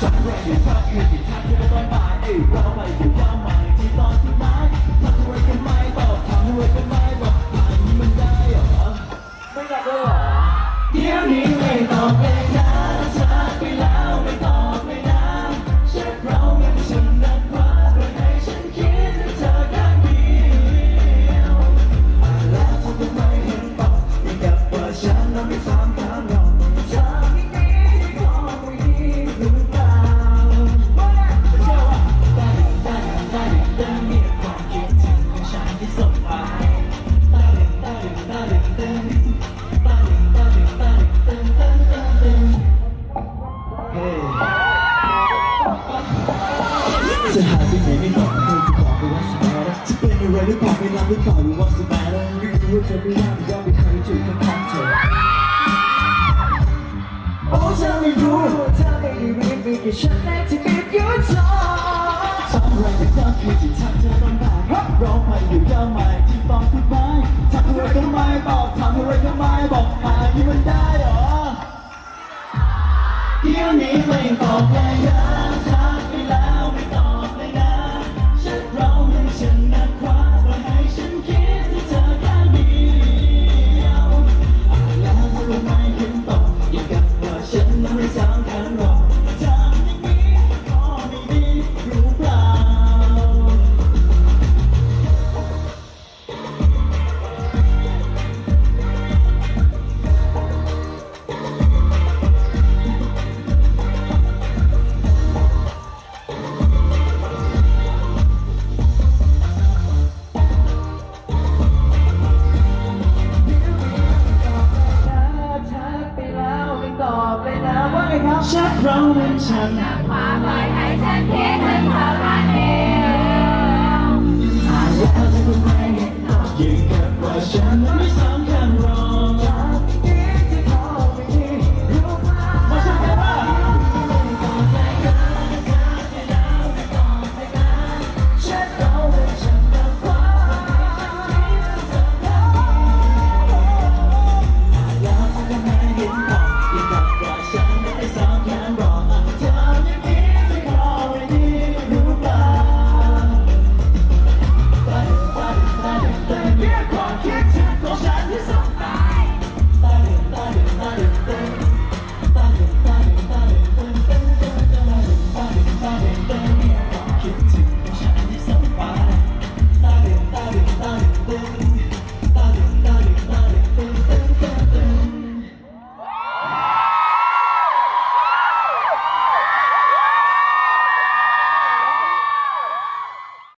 Somebody fuck me, you talk to the one body, roll my วยหรือเปล่าไม่รักหรือเปล่าหรือว่าสบายแล้วไม่รู้ว่าเธอไม่ว่างก็ไปคำจุดข้างๆเธอโอ้เธอไม่รู้เธอไม่ได้รีบมีแค่ฉันแรกที่มีอยู่เธอสองวันที่ต้องคือที่ทำเธอต้ลำบากร้องไปอยู่เยอะไหมที่ต้องพูดไปทำอะไรก็ไม่บอกทำอะไรก็ไม่บอกมาที่มันได้หรอเดี๋ยวนี้ไม่บอกเลย ฉันนำความปลอยให้ฉันเพียงฉันเท่านั้นเอง